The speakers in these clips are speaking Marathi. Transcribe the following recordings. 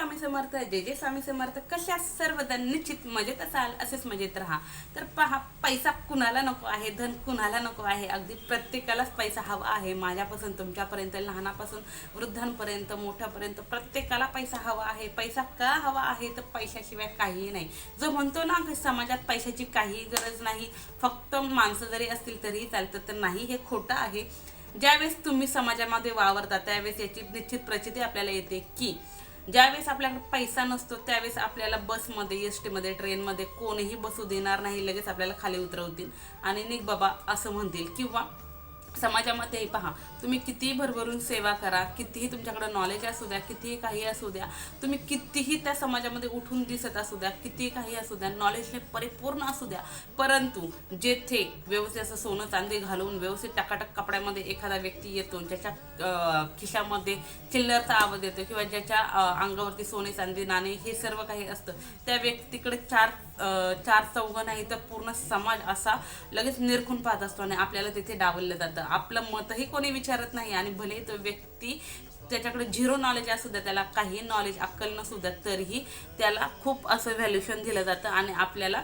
स्वामी समर्थ जे जे स्वामी समर्थ कशा सर्वजण निश्चित मजेत असाल असेच मजेत राहा. तर पहा पैसा कुणाला नको आहे धन कुणाला नको आहे अगदी प्रत्येकालाच पैसा हवा आहे. माझ्यापासून तुमच्यापर्यंत लहानापासून वृद्धांपर्यंत मोठ्यापर्यंत प्रत्येकाला पैसा हवा आहे. पैसा का हवा आहे? तर पैशाशिवाय काहीही नाही. जो म्हणतो ना की समाजात पैशाची काहीही गरज नाही फक्त माणसं जरी असतील तरीही चालतं तर नाही हे खोटं आहे. ज्यावेळेस तुम्ही समाजामध्ये वावरता त्यावेळेस याची निश्चित प्रचिती आपल्याला येते की ज्यावेळेस आपल्याकडे पैसा नसतो त्यावेळेस आपल्याला बसमध्ये एस टीमध्ये ट्रेनमध्ये कोणीही बसू देणार नाही लगेच आपल्याला खाली उतरवतील. आणि निघ बाबा असं म्हणतील. किंवा समाजामध्ये पहा तुम्ही कितीही भरभरून सेवा करा कितीही तुमच्याकडे नॉलेज असू द्या कितीही काही असू द्या तुम्ही कितीही त्या समाजामध्ये उठून दिसत असू द्या कितीही काही असू द्या नॉलेजने परिपूर्ण असू द्या. परंतु जेथे व्यवस्थित असं सोनं चांदी घालून व्यवस्थित टकाटक कपड्यामध्ये एखादा व्यक्ती येतो ज्याच्या खिशामध्ये चिल्लरचा आवाज येतो किंवा ज्याच्या अंगावरती सोने चांदी नाणे हे सर्व काही असतं त्या व्यक्तीकडे चार चार चौघं नाही तर पूर्ण समाज असा लगेच निरखून पाहत असतो आणि आपल्याला तिथे डावललं जातं. आपलं मतही कोणी विचारत नाही आणि भले तो व्यक्ती त्याच्याकडे झिरो नॉलेज असू द्या त्याला काही नॉलेज अक्कल नसू द्या तरीही त्याला खूप असं व्हॅल्युशन दिलं जातं आणि आपल्याला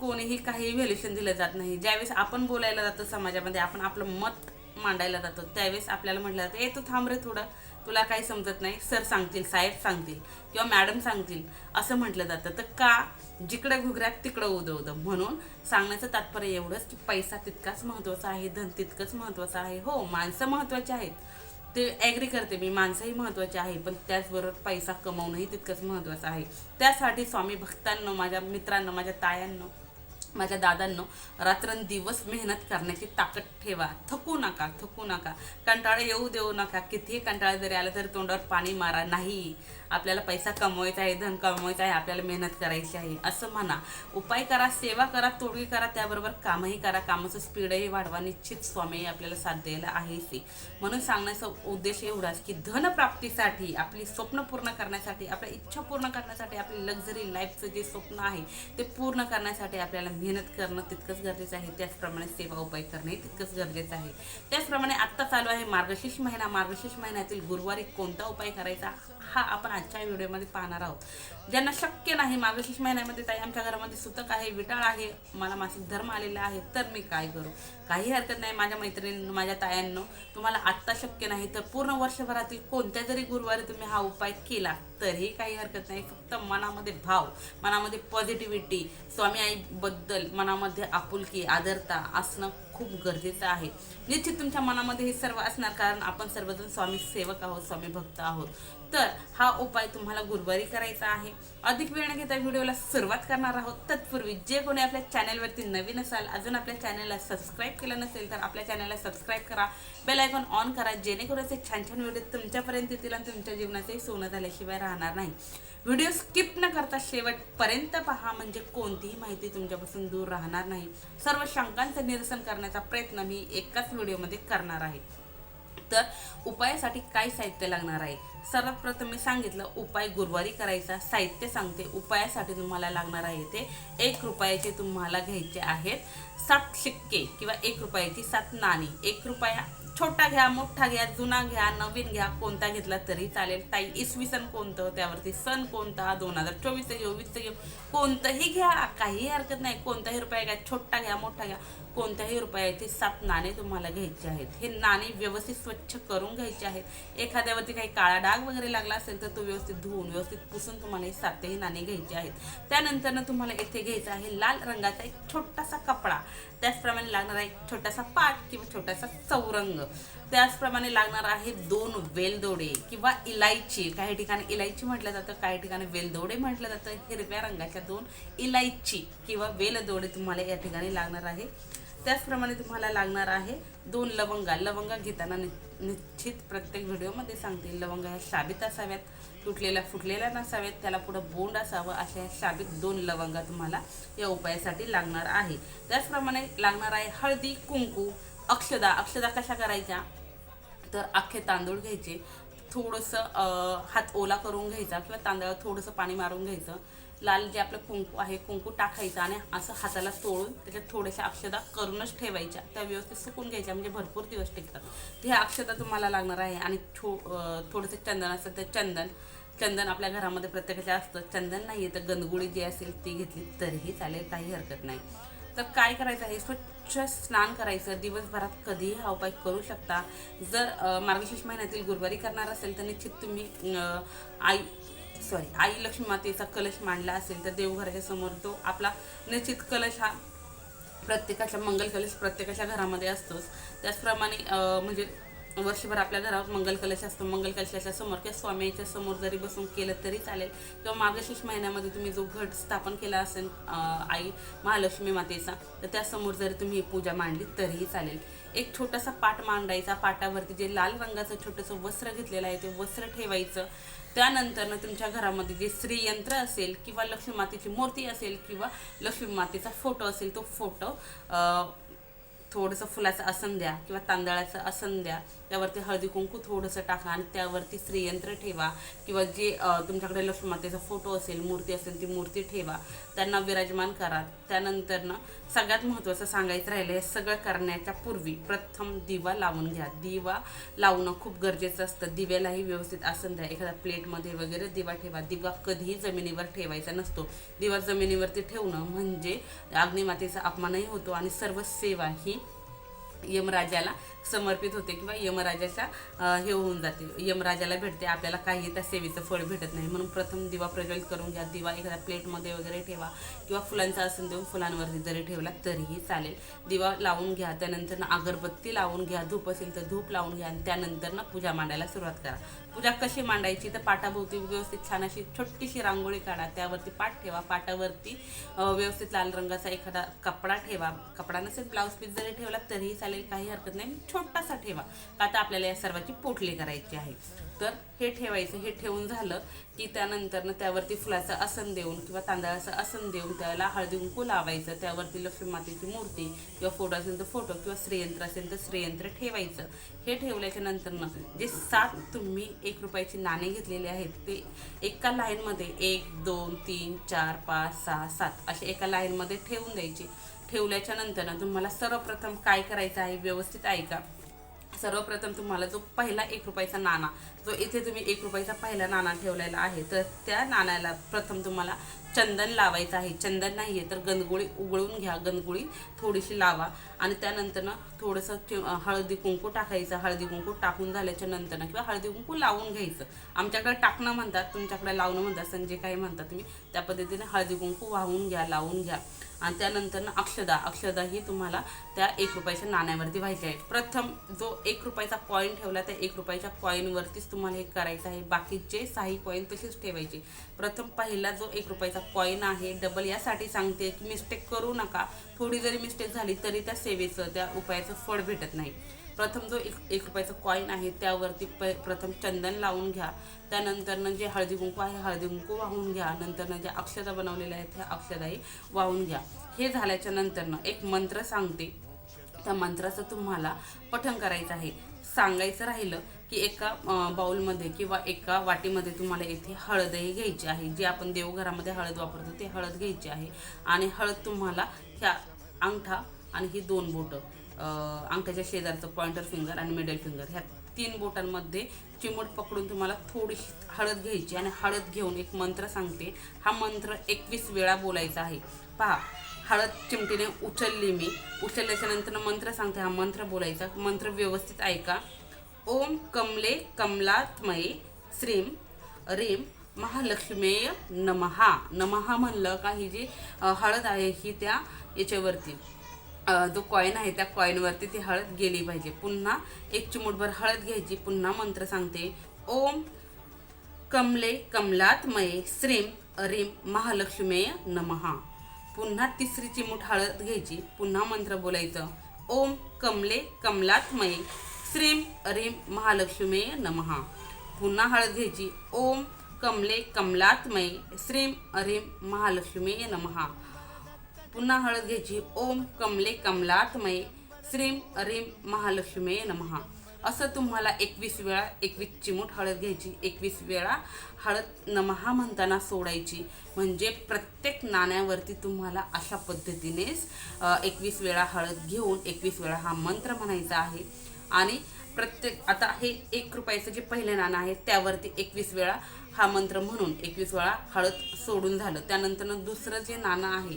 कोणीही काही व्हॅल्युशन दिलं जात नाही. ज्यावेळेस आपण बोलायला जातो समाजामध्ये आपण आपलं मत मांडायला जातो त्यावेळेस आपल्याला म्हटलं जातं ए तू थांब रे थोडं. तुला काही समजत नाही सर सांगतील साहेब सांगतील किंवा मॅडम सांगतील असं म्हटलं जातं. तर का जिकडे घुगऱ्यात तिकडं उदं उदं म्हणून सांगण्याचं तात्पर्य एवढंच की पैसा तितकाच महत्त्वाचा आहे धन तितकंच महत्त्वाचं आहे. हो माणसं महत्त्वाची आहेत. ते ॲग्री करते मी माणसंही महत्त्वाचे आहे पण त्याचबरोबर पैसा कमवणंही तितकंच महत्त्वाचं आहे. त्यासाठी स्वामी भक्तांनो माझ्या मित्रांनो माझ्या तायांनो माझ्या दादांनो रात्रंदिवस मेहनत करण्याची ताकद ठेवा. थकू नका थकू नका. कंटाळा येऊ देऊ नका. कितीही कंटाळा जरी आला तरी तोंडावर पाणी मारा. नाही. आपल्याला पैसा कमवायचा आहे धन कमवायचं आहे आपल्याला मेहनत करायची आहे असं म्हणा. उपाय करा सेवा करा तोडगी करा त्याबरोबर कामही करा. कामाचं स्पीडही वाढवा निश्चित स्वामी आपल्याला साथ द्यायला आहे ते म्हणून सांगण्याचा उद्देश एवढाच की धनप्राप्तीसाठी आपली स्वप्न पूर्ण करण्यासाठी आपल्या इच्छा पूर्ण करण्यासाठी आपली लक्झरी लाईफचं जे स्वप्न आहे ते पूर्ण करण्यासाठी आपल्याला मेहनत करणं तितकंच गरजेचं आहे. त्याचप्रमाणे सेवा उपाय करणे तितकंच गरजेचं आहे. त्याचप्रमाणे आत्ता चालू आहे मार्गशीर्ष महिना. मार्गशीर्ष महिन्यातील गुरुवारी कोणता उपाय करायचा हा आपण आजच्या व्हिडिओमध्ये पाहणार आहोत. ज्यांना शक्य नाही मार्गशीर्ष महिन्यामध्ये ताई आमच्या घरामध्ये सुतक आहे विटाळ आहे मला मासिक धर्म आलेला आहे तर मी काय करू? काही हरकत नाही माझ्या मैत्रिणींनो माझ्या तायांनो. तुम्हाला आत्ता शक्य नाही तर पूर्ण वर्षभरातील कोणत्या जरी गुरुवारी तुम्ही हा उपाय केला तरीही काही हरकत नाही. फक्त मनामध्ये भाव मनामध्ये पॉझिटिव्हिटी स्वामी आईबद्दल मनामध्ये आपुलकी आदरता असणं खूप गरजेचं आहे. निश्चित तुमच्या मनामध्ये हे सर्व असणार कारण आपण सर्वजण स्वामी सेवक आहोत स्वामी भक्त आहोत. तर हा उपाय तुम्हाला गुरुवारी करायचा आहे. अधिक वेळ न घेता व्हिडिओला सुरुवात करणार आहोत. तत्पूर्वी जे कोणी आपल्या चॅनलवरती नवीन असाल अजून आपल्या चॅनलला सबस्क्राईब केलं नसेल तर आपल्या चॅनलला सबस्क्राईब करा. बेल आयकॉन ऑन करा जेणेकरून असे छान छान व्हिडिओ तुमच्यापर्यंत येतील आणि तुमच्या जीवनाचंही सोनं झाल्याशिवाय राहणार नाही. व्हिडिओ स्किप न करता शेवटपर्यंत पहा म्हणजे कोणतीही माहिती तुमच्यापासून दूर राहणार नाही. सर्व शंकांचं निरसन करण्याचा प्रयत्न मी एकाच व्हिडिओमध्ये करणार आहे. तर उपायासाठी काय साहित्य लागणार आहे? सर्वात प्रथम मी सांगितलं उपाय गुरुवारी करायचा साहित्य सांगते उपायासाठी तुम्हाला लागणार आहे ते एक रुपयाचे तुम्हाला घ्यायचे आहेत सात शिक्के किंवा एक रुपयाची सात नाणी. एक रुपया छोटा घ्या मोठा घ्या जुना घ्या नवीन घ्या कोणता घेतला तरी चालेल. ताई इसवी सन कोणतं? त्यावरती सण कोणता? दोन हजार चोवीसचं घेऊ वीसचं घेऊ. कोणतंही घ्या काही हरकत नाही. कोणताही रुपया घ्या छोटा घ्या मोठा घ्या. कोणत्याही रुपयाचे सात नाणे तुम्हाला घ्यायचे आहेत. हे नाणे व्यवस्थित स्वच्छ करून घ्यायचे आहेत. एखाद्यावरती काही काळा डाग वगैरे लागला असेल तर तो व्यवस्थित धुवून व्यवस्थित पुसून तुम्हाला हे सातही नाणे घ्यायचे आहेत. त्यानंतर तुम्हाला येथे घ्यायचा आहे लाल रंगाचा एक छोटासा कपडा. त्याचप्रमाणे लागणार आहे एक छोटासा पाट किंवा छोटासा चौरंग त्याचप्रमाणे लागणार आहे दोन वेलदोडे किंवा इलायची. काही ठिकाणी इलायची म्हटलं जातं काही ठिकाणी वेलदोडे म्हटलं जातं. हिरव्या रंगाच्या दोन इलायची किंवा वेलदोडे तुम्हाला या ठिकाणी लागणार आहे. त्याचप्रमाणे तुम्हाला लागणार आहे दोन लवंगा. लवंगा घेताना नि निश्चित प्रत्येक व्हिडिओमध्ये सांगतील लवंगा ह्या शाबीत असाव्यात तुटलेल्या फुटलेल्या नसाव्यात. त्याला पुढं बोंड असावं अशा ह्या शाबीत दोन लवंगा तुम्हाला या उपायासाठी लागणार आहे. त्याचप्रमाणे लागणार आहे हळदी कुंकू अक्षदा. अक्षदा कशा करायच्या? तर अख्खे तांदूळ घ्यायचे. थोडंसं हात ओला करून घ्यायचा किंवा तांदळात थोडंसं पाणी मारून घ्यायचं. लाल जे आपलं कुंकू आहे कुंकू टाकायचं आणि असं हाताला तोडून त्याच्यात थोड्याशा अक्षदा करूनच ठेवायच्या. त्या व्यवस्थित सुकून घ्यायच्या म्हणजे भरपूर दिवस टिकतात. ह्या अक्षता तुम्हाला लागणार आहे आणि छो थोडंसं चंदन असतं तर चंदन. चंदन आपल्या घरामध्ये प्रत्येकाच्या असतं. चंदन नाही आहे तर गंदगुळी जी असेल ती घेतली तरीही चालेल काही हरकत नाही. तर काय करायचं आहे? स्वच्छ स्नान करायचं दिवसभरात कधीही हा उपाय करू शकता. जर मार्गशीर्ष महिन्यातील गुरुवारी करणार असेल तर निश्चित तुम्ही आई सॉरी आई लक्ष्मी मातेचा कलश मांडला असेल तर देवघराच्या समोर तो आपला निश्चित कलश हा प्रत्येकाच्या मंगल कलश प्रत्येकाच्या घरामध्ये असतोच. त्याचप्रमाणे म्हणजे वर्षभर आपल्या घरावर मंगल कलश असतो. मंगल कलशाच्या समोर किंवा स्वामीच्या समोर जरी बसून केलं तरी चालेल. किंवा मार्गशीर्ष महिन्यामध्ये तुम्ही जो घट स्थापन केला असेल आई महालक्ष्मी मातेचा तर त्यासमोर जरी तुम्ही ही पूजा मांडली तरीही चालेल. एक छोटासा पाट मांडायचा. पाटावरती जे लाल रंगाचं छोटंसं वस्त्र घेतलेलं आहे ते वस्त्र ठेवायचं. त्यानंतर तुमच्या घरामध्ये जे श्रीयंत्र असेल किंवा लक्ष्मी मातेची मूर्ती असेल किंवा लक्ष्मी मातेचा फोटो असेल तो फोटो थोडंसं फुलाचं आसन द्या किंवा तांदळाचं आसन द्या. त्यावरती हळदी कुंकू थोडंसं टाका आणि त्यावरती श्रीयंत्र ठेवा. किंवा जे तुमच्याकडे लक्ष्मी मातेचा फोटो असेल मूर्ती असेल ती मूर्ती ठेवा. त्यांना विराजमान करा. त्यानंतरनं सगळ्यात महत्त्वाचं सांगायचं राहिलं हे सगळं करण्याच्या पूर्वी प्रथम दिवा लावून घ्या. दिवा लावणं खूप गरजेचं असतं. दिव्यालाही व्यवस्थित आसन द्या. एखाद्या प्लेटमध्ये वगैरे दिवा ठेवा. दिवा कधीही जमिनीवर ठेवायचा नसतो. दिवा जमिनीवरती ठेवणं म्हणजे अग्निमातेचा अपमानही होतो आणि सर्व सेवा ही यमराजाला समर्पित होते किंवा यमराजाच्या हे होऊन जाते. यमराजाला भेटते आपल्याला काही त्या सेवेचं फळ भेटत नाही. म्हणून प्रथम दिवा प्रज्वलित करून घ्या. दिवा एखाद्या प्लेटमध्ये वगैरे ठेवा किंवा फुलांचा आसन देऊन फुलांवरती जरी ठेवला तरीही चालेल. दिवा लावून घ्या. त्यानंतर अगरबत्ती लावून घ्या. धूप असेल तर धूप लावून घ्या. आणि त्यानंतर ना पूजा मांडायला सुरुवात करा. पूजा कशी मांडायची? तर पाटाभोवती व्यवस्थित छान अशी छोटीशी रांगोळी काढा. त्यावरती पाट ठेवा. पाटावरती व्यवस्थित लाल रंगाचा एखादा कपडा ठेवा. कपडा नसेल ब्लाऊज पीस जरी ठेवला तरीही चालेल. काही हरकत नाही. छोटासा ठेवा. का आता आपल्याला या सर्वाची पोटली करायची आहे. तर हे ठेवायचं हे ठेवून झालं की त्यानंतर त्यावरती फुलाचं आसन देऊन किंवा तांदळाचं आसन देऊन त्याला हळदी कुंकू लावायचं त्यावरती लक्ष्मी मातेची मूर्ती किंवा फोटो असेल तर फोटो किंवा श्रीयंत्र असेल तर श्रीयंत्र ठेवायचं. हे ठेवल्याच्या नंतरनं जे सात तुम्ही एक रुपयाची नाणे घेतलेले आहेत ते एका लाईनमध्ये एक दोन तीन चार पाच सहा सात असे एका लाईनमध्ये ठेवून द्यायचे. ठेवल्याच्या नंतर तुम्हाला सर्वप्रथम काय करायचं आहे व्यवस्थित ऐका सर्वप्रथम तुम्हाला जो पहिला एक रुपयाचा नाणा जो इथे तुम्ही एक रुपयाचा पहिला नाणा ठेवलेला आहे तर त्या नाण्याला प्रथम तुम्हाला चंदन लावायचं आहे. चंदन नाही आहे तर गंधगोळी उगळून घ्या. गंधगोळी थोडीशी लावा. आणि त्यानंतर ना थोडंसं हळदी कुंकू टाकायचं. हळदी कुंकू टाकून झाल्याच्यानंतर किंवा हळदी कुंकू लावून घ्यायचं. आमच्याकडे टाकणं म्हणतात तुमच्याकडे लावणं म्हणतात संजे काही म्हणतात तुम्ही त्या पद्धतीने हळदी कुंकू वाहून घ्या लावून घ्या. आणि त्यानंतर अक्षदा. अक्षदा ही तुम्हाला त्या एक रुपयाच्या नाण्यावरती व्हायची आहे प्रथम जो एक रुपयाचा कॉईन ठेवला त्या एक रुपयाच्या कॉईनवरतीच तुम्हाला हे करायचं आहे. बाकीचे साही कॉईन तशीच ठेवायचे. प्रथम पहिला जो एक रुपयाचा कॉईन आहे डबल यासाठी सांगते की मिस्टेक करू नका. थोडी जरी मिस्टेक झाली तरी त्या सेवेचं त्या उपायाचं फळ भेटत नाही. प्रथम जो एक एक रुपयाचा कॉईन आहे त्यावरती प प्रथम चंदन लावून घ्या. त्यानंतरनं जे हळदी कुंकू आहे हळदी कुंकू वाहून घ्या. नंतरनं ज्या अक्षता बनवलेल्या आहेत त्या अक्षताही वाहून घ्या. हे झाल्याच्या नंतरनं एक मंत्र सांगते. त्या मंत्राचं तुम्हाला पठण करायचं आहे. सांगायचं राहिलं की एका बाऊलमध्ये बाउलमध्ये किंवा एका वाटीमध्ये तुम्हाला येथे हळदही घ्यायची आहे. जी आपण देवघरामध्ये हळद वापरतो ते हळद घ्यायची आहे. आणि हळद तुम्हाला ह्या अंगठा आणि ही दोन बोटं अंगठ्याच्या शेजारचं पॉइंटर फिंगर आणि मिडल फिंगर ह्या तीन बोटांमध्ये चिमूट पकडून तुम्हाला थोडीशी हळद घ्यायची आणि हळद घेऊन एक मंत्र सांगते. हा मंत्र एकवीस वेळा बोलायचा आहे. पहा हळद चिमटीने उचलली मी. उचलल्याच्या नंतर मंत्र सांगते हा मंत्र बोलायचा. मंत्र व्यवस्थित ऐका. ओम कमले कमलात्मयी श्रीम रीम महालक्ष्मेय नमहा. नमहा म्हणलं का ही जी हळद आहे ही त्या याच्यावरती जो कॉईन आहे त्या कॉईनवरती ती हळद गेली पाहिजे. पुन्हा एक चिमूटभर हळद घ्यायची. पुन्हा मंत्र सांगते. ओम कमले कमलात्मये श्रीम रीम महालक्ष्मेय नमहा. पुन्हा तिसरी चिमूट हळद घ्यायची. पुन्हा मंत्र बोलायचं. ओम कमले कमलात्मये. श्रीम अरीम महालक्ष्मीय नमहा. पुन्हा हळद घ्यायची. ओम कमले कमलात्मये. श्रीम अरीम महालक्ष्मेय नमहा. पुन्हा हळद घ्यायची. ओम कमले कमलात्मये. श्रीम अरीम महालक्ष्मीय नमहा. असं तुम्हाला एकवीस वेळा एकवीस चिमूट हळद घ्यायची एकवीस वेळा हळद नमहा म्हणताना सोडायची. म्हणजे प्रत्येक नाण्यावरती तुम्हाला अशा पद्धतीनेच एकवीस वेळा हळद घेऊन एकवीस वेळा हा मंत्र म्हणायचा आहे. आणि प्रत्येक आता हे एक रुपयाचं जे पहिलं नाणं आहे त्यावरती एकवीस वेळा हा मंत्र म्हणून एकवीस वेळा हळद सोडून झालं. त्यानंतर दुसरं जे नाणं आहे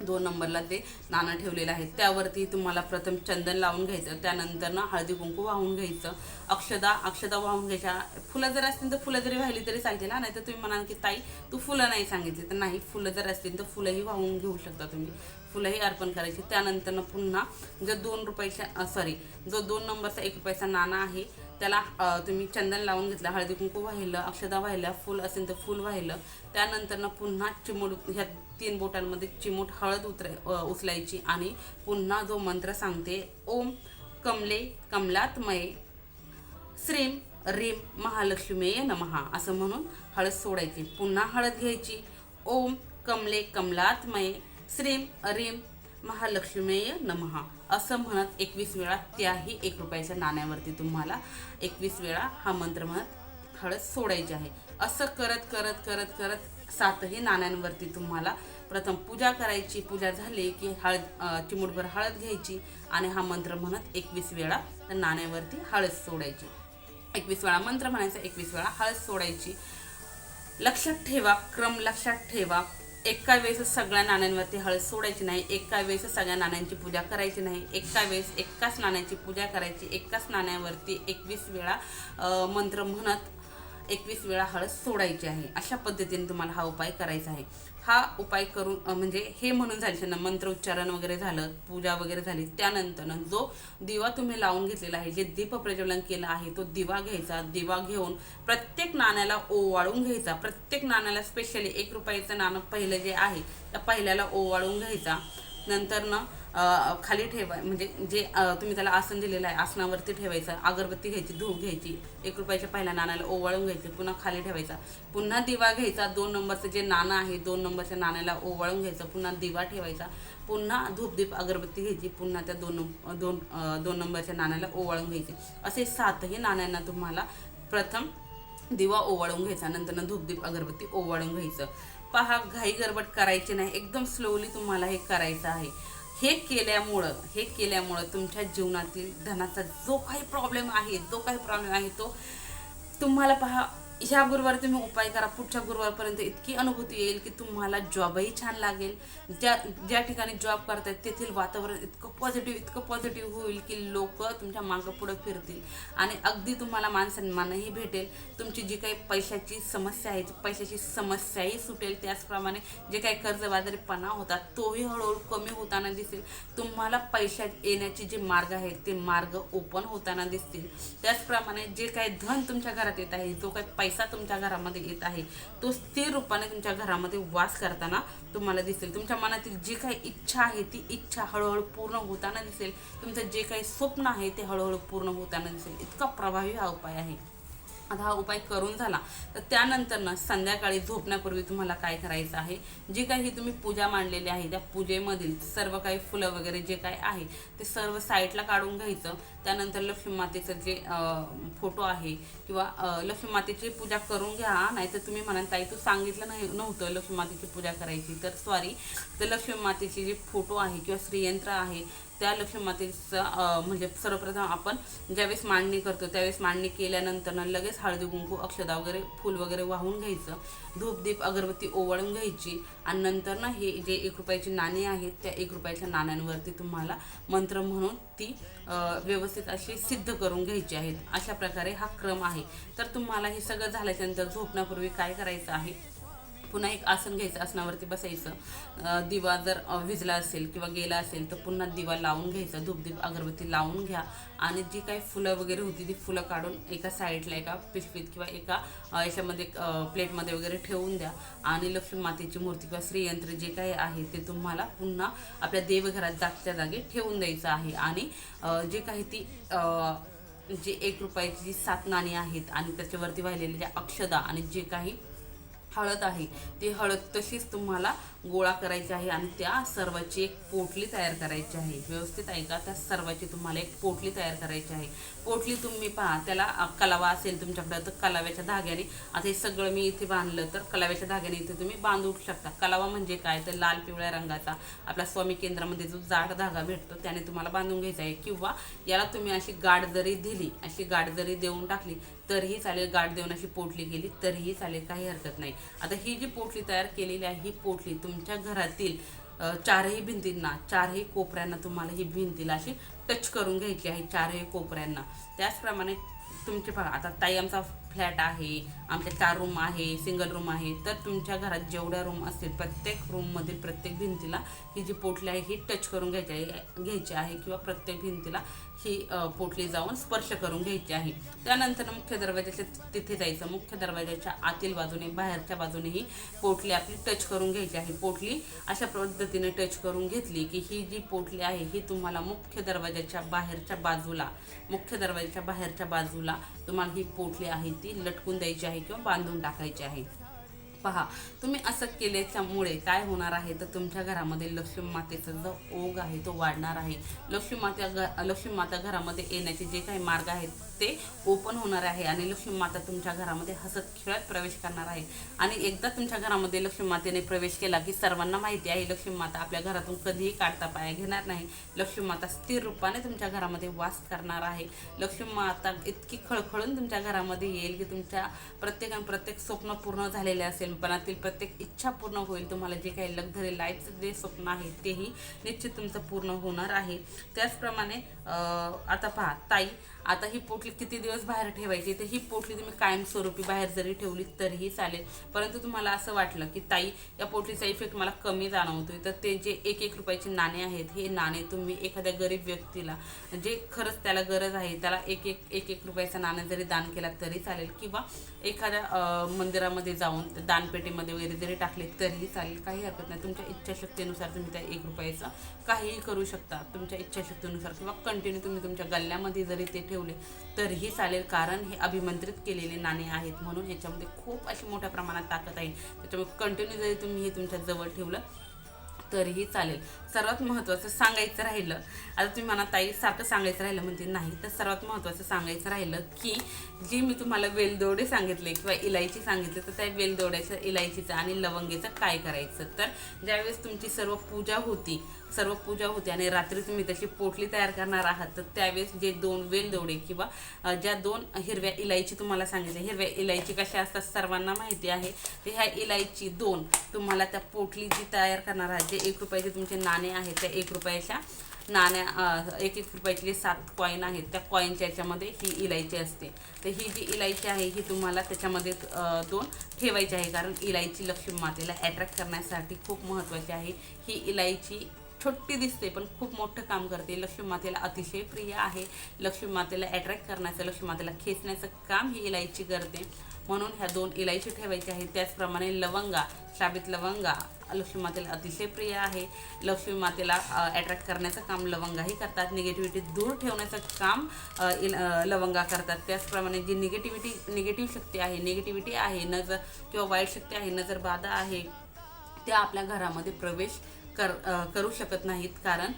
दोन नंबरला ते नाणं ठेवलेलं आहे त्यावरती तुम्हाला प्रथम चंदन लावून घ्यायचं त्यानंतर ना हळदी कुंकू वाहून घ्यायचं अक्षदा अक्षदा वाहून घ्यायच्या. फुलं जर असतील तर फुलं जरी वाहिली तरी चालते ना नाही तर तुम्ही म्हणाल की ताई तू फुलं नाही सांगितली. तर नाही फुलं जर असतील तर फुलंही वाहून घेऊ शकता तुम्ही. फुलंही अर्पण करायची. त्यानंतर पुन्हा जो दोन रुपयाच्या सॉरी जो दोन नंबरचा एक रुपयाचा नाणं आहे त्याला तुम्ही चंदन लावून घेतलं हळदी कुंकू वाहिलं अक्षदा वाहिल्या फुल असेल तर फुल वाहिलं. त्यानंतरनं पुन्हा चिमूट ह्या तीन बोटांमध्ये चिमूट हळद उतरा उचलायची आणि पुन्हा जो मंत्र सांगते ओम कमले कमलात्मये श्रीम रीम महालक्ष्मीये नमहा. असं म्हणून हळद सोडायची. पुन्हा हळद घ्यायची. ओम कमले कमलात्मये श्रीम रीम महालक्ष्मीय नमहा असं म्हणत एकवीस वेळा त्याही एक रुपयाच्या नाण्यावरती तुम्हाला एकवीस वेळा हा मंत्र म्हणत हळद सोडायची आहे. असं करत करत करत करत सातही नाण्यांवरती तुम्हाला प्रथम पूजा करायची. पूजा झाली की हळद चिमुटभर चिमूटभर हळद घ्यायची आणि हा मंत्र म्हणत एकवीस वेळा त्या नाण्यावरती हळद सोडायची. एकवीस वेळा मंत्र म्हणायचा एकवीस वेळा हळद सोडायची. लक्षात ठेवा क्रम लक्षात ठेवा. एका वेळेस सगळ्या नाण्यांवरती हळद सोडायची नाही एका वेळेस सगळ्या नाण्यांची पूजा करायची नाही एका वेळेस एकाच नाण्याची पूजा करायची एकाच नाण्यावरती एकवीस वेळा मंत्र म्हणत एकवीस वेळा हळद सोडायची आहे. अशा पद्धतीने तुम्हाला हा उपाय करायचा आहे. हा उपाय करून म्हणजे हे म्हणून झाले त्यांना मंत्र उच्चारण वगैरे झालं पूजा वगैरे झाली त्यानंतर जो दिवा तुम्ही लावून घेतलेला आहे जे दीप प्रज्वलन केलं आहे तो दिवा घ्यायचा दिवा घेऊन प्रत्येक नाण्याला ओवाळून घ्यायचा. प्रत्येक नाण्याला स्पेशली एक रुपयाचं नाणं पहिलं जे आहे त्या पहिल्याला ओवाळून घ्यायचा. नंतर ना खाली ठेवा म्हणजे जे तुम्ही त्याला आसन दिलेलं आहे आसनावरती ठेवायचं अगरबत्ती घ्यायची धूप घ्यायची एक रुपयाच्या पहिल्या नाण्याला ओवाळून घ्यायची पुन्हा खाली ठेवायचा. पुन्हा दिवा घ्यायचा दोन नंबरचं जे नाणं आहे दोन नंबरच्या नाण्याला ओवाळून घ्यायचं पुन्हा दिवा ठेवायचा पुन्हा धूपदीप अगरबत्ती घ्यायची पुन्हा त्या दोन दोन दोन नंबरच्या नाण्याला ओवाळून घ्यायची. असे सातही नाण्यांना तुम्हाला प्रथम दिवा ओवाळून घ्यायचा नंतर धूपदीप अगरबत्ती ओवाळून घ्यायचं. पहा घाई गरबट करायची नाही एकदम स्लोली तुम्हाला हे करायचं आहे. हे केल्यामुळं हे केल्यामुळं तुमच्या जीवनातील धनाचा जो काही प्रॉब्लेम आहे जो काही प्रॉब्लेम आहे तो तुम्हाला पहा ह्या गुरुवारी तुम्ही उपाय करा. पुढच्या गुरुवारपर्यंत इतकी अनुभूती येईल की तुम्हाला जॉबही छान लागेल. ज्या ज्या ठिकाणी जॉब करतायत तेथील वातावरण इतकं पॉझिटिव्ह इतकं पॉझिटिव्ह होईल की लोक तुमच्या मागं पुढं फिरतील. आणि अगदी तुम्हाला मानसन्मानही भेटेल. तुमची जी काही पैशाची समस्या आहे ती पैशाची समस्याही सुटेल. त्याचप्रमाणे जे काही कर्जबाजारीपणा होता तोही हळूहळू कमी होताना दिसेल. तुम्हाला पैशात येण्याचे जे मार्ग आहेत ते मार्ग ओपन होताना दिसतील. त्याचप्रमाणे जे काही धन तुमच्या घरात येत आहे जो काही पैसा तुमच्या घरामध्ये येत आहे तो स्थिर रूपाने तुमच्या घरामध्ये वास करताना तुम्हाला दिसेल. तुमच्या मनातील जी काही इच्छा आहे ती इच्छा हळूहळू पूर्ण होताना दिसेल. तुमचं जे काही स्वप्न आहे ते हळूहळू पूर्ण होताना दिसेल. इतका प्रभावी हा उपाय आहे. आता हा उपाय करून झाला तर त्यानंतर ना संध्याकाळी झोपण्यापूर्वी तुम्हाला काय करायचं आहे? जी काही तुम्ही पूजा मांडलेली आहे त्या पूजेमधील सर्व काही फुलं वगैरे जे काय आहे ते सर्व साईडला काढून घ्यायचं. त्यानंतर लक्ष्मी मातेचं जे फोटो आहे किंवा लक्ष्मी मातेची पूजा करून घ्या. नाहीतर तुम्ही म्हणाल ताई तू सांगितलं नाही नव्हतं लक्ष्मी मातेची पूजा करायची. तर सॉरी तर लक्ष्मी मातेची जे फोटो आहे किंवा श्रीयंत्र आहे त्या लक्ष्मी मातेचं म्हणजे सर्वप्रथम आपण ज्यावेळेस मांडणी करतो त्यावेळेस मांडणी केल्यानंतर लगेच हळदी कुंकू अक्षदा वगैरे फूल वगैरे वाहून घ्यायचं. धूप दीप अगरबत्ती ओवाळून घ्यायची. आणि नंतर ना हे जे एक रुपयाची नाणी आहेत त्या एक रुपयाच्या नाण्यांवरती तुम्हाला मंत्र म्हणून ती व्यवस्थित अशी सिद्ध करून घ्यायची आहेत. अशा प्रकारे हा क्रम आहे. तर तुम्हाला हे सगळं झाल्याच्यानंतर झोपण्यापूर्वी काय करायचं आहे? पुन्हा एक आसन घ्यायचं आसनावरती बसायचं. दिवा जर विजला असेल किंवा गेला असेल तर पुन्हा दिवा लावून घ्यायचा धूपदीप अगरबत्ती लावून घ्या. आणि जी काही फुलं वगैरे होती ती फुलं काढून एका साईडला एका पिशवीत किंवा एका याच्यामध्ये प्लेटमध्ये वगैरे ठेवून द्या. आणि लक्ष्मी मातेची मूर्ती किंवा श्रीयंत्र जे काही आहे ते तुम्हाला पुन्हा आपल्या देवघरात जागच्या जागी ठेवून द्यायचं आहे. आणि जे काही ती जी जे एक रुपयाची जी सात नाणी आहेत आणि त्याच्यावरती वाहिलेले ज्या अक्षदा आणि जे काही हळद आहे. ती हळद तशीच तुम्हाला गोळा करायची आहे आणि त्या सर्वाची एक पोटली तयार करायची आहे. व्यवस्थित ऐका त्या सर्वाची तुम्हाला एक पोटली तयार करायची आहे. पोटली तुम्ही पहा त्याला कलावा असेल तुमच्याकडं तर कलाव्याच्या धाग्याने आता हे सगळं मी इथे बांधलं तर कलाव्याच्या धाग्याने इथे तुम्ही बांधू शकता. कलावा म्हणजे काय? तर लाल पिवळ्या रंगाचा आपला स्वामी केंद्रामध्ये जो जाड धागा भेटतो त्याने तुम्हाला बांधून घ्यायचा आहे. किंवा याला तुम्ही अशी गाठ जरी दिली अशी गाठ जरी देऊन टाकली तरीही चालेल गाठ देऊन अशी पोटली गेली तरीही चालेल काही हरकत नाही. आता ही जी पोटली तयार केलेली आहे ही पोटली तुमच्या घरातील चारही भिंतींना चारही कोपऱ्यांना तुम्हाला ही भिंतीला अशी टच करून घ्यायची आहे चारही कोपऱ्यांना. त्याचप्रमाणे तुमचे बघा आता ताई आमचा फ्लॅट आहे आमच्या चार रूम आहे सिंगल रूम आहे तर तुमच्या घरात जेवढ्या रूम असतील प्रत्येक रूममधील प्रत्येक भिंतीला ही जी पोटली आहे ही टच करून घ्यायची आहे घ्यायची आहे किंवा प्रत्येक भिंतीला ही पोटली जाऊन स्पर्श करून घ्यायची आहे. त्यानंतर मुख्य दरवाजाच्या तिथे जायचं. मुख्य दरवाजाच्या आतील बाजूने बाहेरच्या बाजूनेही पोटली आपली टच करून घ्यायची आहे. पोटली अशा पद्धतीने टच करून घेतली की ही जी पोटली आहे ही तुम्हाला मुख्य दरवाजाच्या बाहेरच्या बाजूला मुख्य दरवाजाच्या बाहेरच्या बाजूला तुम्हाला ही पोटली आहे ती लटकून द्यायची आहे किंवा बांधून टाकायची आहे. पहा तुम्ही असं केल्याच्यामुळे काय होणार आहे? तर तुमच्या घरामध्ये लक्ष्मी मातेचा जो ओघ आहे तो वाढणार आहे. लक्ष्मी माता लक्ष्मी माता घरामध्ये येण्याचे जे काही मार्ग आहेत ते ओपन होणार आहे. आणि लक्ष्मी माता तुमच्या घरामध्ये हसत खेळत प्रवेश करणार आहे. आणि एकदा तुमच्या घरामध्ये लक्ष्मी मातेने प्रवेश केला की सर्वांना माहिती आहे लक्ष्मी माता आपल्या घरातून कधीही काढता पाया घेणार नाही. लक्ष्मी माता स्थिर रूपाने तुमच्या घरामध्ये वास करणार आहे. लक्ष्मी माता इतकी खळखळून तुमच्या घरामध्ये येईल की तुमच्या प्रत्येकाने प्रत्येक स्वप्न पूर्ण झालेले असेल मनातील प्रत्येक इच्छा पूर्ण होईल. तुम्हाला जे काही लक्झरी लाईफचं जे स्वप्न आहे तेही निश्चित तुमचं पूर्ण होणार आहे. त्याचप्रमाणे आता पहा ताई आता ही पोटली किती दिवस बाहेर ठेवायची? तर ही पोटली तुम्ही कायमस्वरूपी बाहेर जरी ठेवली तरीही चालेल. परंतु तुम्हाला असं वाटलं की ताई या पोटलीचा इफेक्ट मला कमी जाणवतोय. तर ते जे एक एक रुपयाचे नाणे आहेत हे नाणे तुम्ही एखाद्या गरीब व्यक्तीला जे खरंच त्याला गरज आहे त्याला एक एक एक एक रुपयाचा नाणं जरी दान केला तरी चालेल. किंवा एखाद्या मंदिरामध्ये जाऊन दानपेटीमध्ये वगैरे जरी टाकले तरीही चालेल. काही हरकत नाही. तुमच्या इच्छाशक्तीनुसार तुम्ही त्या एक रुपयाचं काहीही करू शकता. तुमच्या इच्छाशक्तीनुसार किंवा कंटिन्यू तुम्ही तुमच्या गल्ल्यामध्ये जरी ते ठेवले तरीही चालेल कारण हे अभिमंत्रित केलेले नाणे आहेत म्हणून याच्यामध्ये खूप अशी मोठ्या प्रमाणात ताकद आहे. त्याच्यामुळे कंटिन्यू जरी तुम्ही हे तुमच्या जवळ ठेवलं तरीही चालेल. सर्वात महत्त्वाचं सांगायचं राहिलं आता तुम्ही म्हणा ताई सारखं सांगायचं राहिलं म्हणते नाही तर सर्वात महत्त्वाचं सांगायचं राहिलं की जी मी तुम्हाला वेलदोडे सांगितले किंवा इलायची सांगितले तर त्या वेलदोड्याचं इलायचीचं आणि लवंगेचं काय करायचं? तर ज्यावेळेस तुमची सर्व पूजा होती सर्व पूजा होते आणि रात्री तुम्ही त्याची पोटली तयार करणार आहात तर त्यावेळेस जे दोन वेलदोडे किंवा ज्या दोन हिरव्या इलायची तुम्हाला सांगितले हिरव्या इलायची कशा असतात सर्वांना माहिती आहे तर ह्या इलायची दोन तुम्हाला त्या पोटली जी तयार करणार आहात जे एक रुपयाचे तुमचे नाणे आहेत त्या एक रुपयाच्या. नाण्या एक एक रुपयाची जे सात कॉईन आहेत. त्या कॉईनच्या याच्यामध्ये ही इलायची असते. तर ही जी इलायची आहे ही तुम्हाला त्याच्यामध्ये दोन ठेवायची आहे. कारण इलायची लक्ष्मी मातेला अट्रॅक्ट करण्यासाठी खूप महत्त्वाची आहे. ही इलायची छोटी दिसते पण खूप मोठं काम करते. लक्ष्मी मातेला अतिशय प्रिय आहे. लक्ष्मी मातेला अट्रॅक्ट करण्याचं लक्ष्मी मातेला खेचण्याचं काम ही इलायची करते. म्हणून ह्या दोन इलायची ठेवायची आहे त्याचप्रमाणे लवंगा साबित लवंगा लक्ष्मी मातेला अतिशय प्रिय आहे. लक्ष्मी मातेला अट्रॅक्ट करण्याचं काम लवंगाही करतात. निगेटिव्हिटी दूर ठेवण्याचं काम लवंगा करतात. त्याचप्रमाणे जी निगेटिव्हिटी निगेटिव्ह शक्ती आहे निगेटिव्हिटी आहे नजर किंवा वाईट शक्ती आहे नजर बाधा आहे त्या आपल्या घरामध्ये प्रवेश कर करू शकत नाहीत. कारण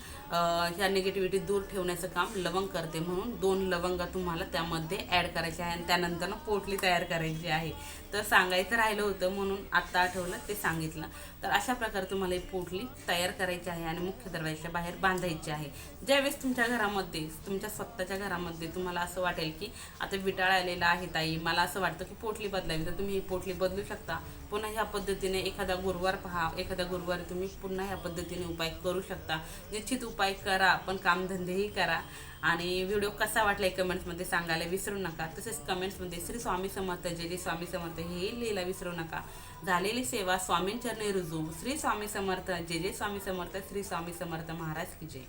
ह्या निगेटिव्हिटी दूर ठेवण्याचं काम लवंग करते. म्हणून दोन लवंग तुम्हाला त्यामध्ये ॲड करायचे आहे. आणि त्यानंतर पोटली तयार करायची आहे. तर सांगायचं राहिलं होतं म्हणून आत्ता आठवलं ते सांगितलं. तर अशा प्रकारे तुम्हाला ही पोटली तयार करायची आहे आणि मुख्य दरवाजाच्या बाहेर बांधायची आहे. ज्यावेळेस तुमच्या घरामध्ये तुमच्या स्वतःच्या घरामध्ये तुम्हाला असं वाटेल की आता विटाळ आलेला आहे ताई मला असं वाटतं की पोटली बदलावी तर तुम्ही ही पोटली बदलू शकता. पुन्हा ह्या पद्धतीने एखादा गुरुवार पहा एखादा गुरुवार तुम्ही पुन्हा ह्या पद्धतीने उपाय करू शकता. निश्चित उपाय करा पण कामधंदेही करा. आणि व्हिडिओ कसा वाटला कमेंट्समध्ये सांगायला विसरू नका. तसेच कमेंट्समध्ये श्री स्वामी समर्थ जे जे स्वामी समर्थ हे लिहायला विसरू नका. झालेली सेवा स्वामींचरणी रुजू. श्री स्वामी समर्थ जे जे स्वामी समर्थ श्री स्वामी समर्थ महाराज की जय.